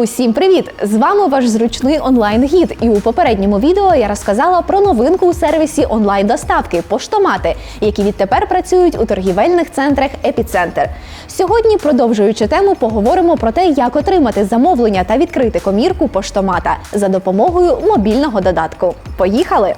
Усім привіт! З вами ваш зручний онлайн-гід. І у попередньому відео я розказала про новинку у сервісі онлайн-доставки поштомати, які відтепер працюють у торгівельних центрах Епіцентр. Сьогодні, продовжуючи тему, поговоримо про те, як отримати замовлення та відкрити комірку поштомата за допомогою мобільного додатку. Поїхали!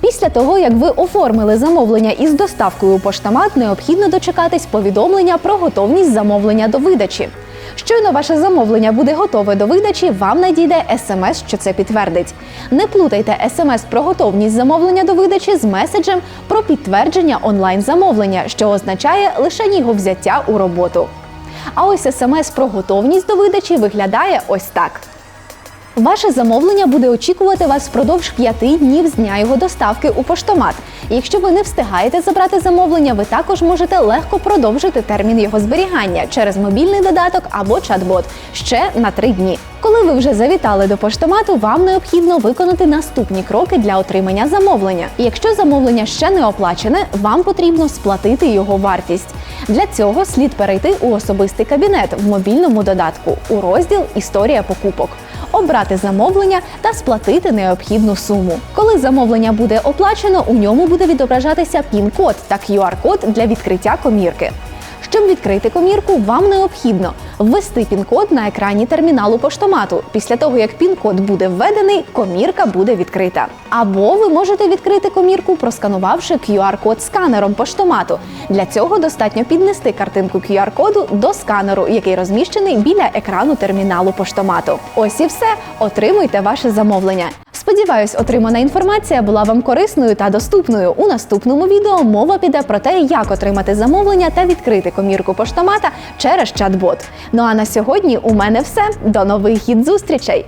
Після того, як ви оформили замовлення із доставкою у поштомат, необхідно дочекатись повідомлення про готовність замовлення до видачі. Щойно ваше замовлення буде готове до видачі, вам надійде смс, що це підтвердить. Не плутайте смс про готовність замовлення до видачі з меседжем про підтвердження онлайн замовлення, що означає лише його взяття у роботу. А ось смс про готовність до видачі виглядає ось так. Ваше замовлення буде очікувати вас впродовж п'яти днів з дня його доставки у поштомат. Якщо ви не встигаєте забрати замовлення, ви також можете легко продовжити термін його зберігання через мобільний додаток або чат-бот ще на три дні. Коли ви вже завітали до поштомату, вам необхідно виконати наступні кроки для отримання замовлення. Якщо замовлення ще не оплачене, вам потрібно сплатити його вартість. Для цього слід перейти у особистий кабінет в мобільному додатку у розділ Історія покупок обрати замовлення та сплатити необхідну суму. Коли замовлення буде оплачено, у ньому буде відображатися пін-код та QR-код для відкриття комірки. Щоб відкрити комірку, вам необхідно ввести пін-код на екрані терміналу поштомату. Після того, як пін-код буде введений, комірка буде відкрита. Або ви можете відкрити комірку, просканувавши QR-код сканером поштомату. Для цього достатньо піднести картинку QR-коду до сканеру, який розміщений біля екрану терміналу поштомату. Ось і все. Отримуйте ваше замовлення. Сподіваюсь, отримана інформація була вам корисною та доступною. У наступному відео мова піде про те, як отримати замовлення та відкрити комірку поштомата через чат-бот. Ну а на сьогодні у мене все. До нових гід зустрічей!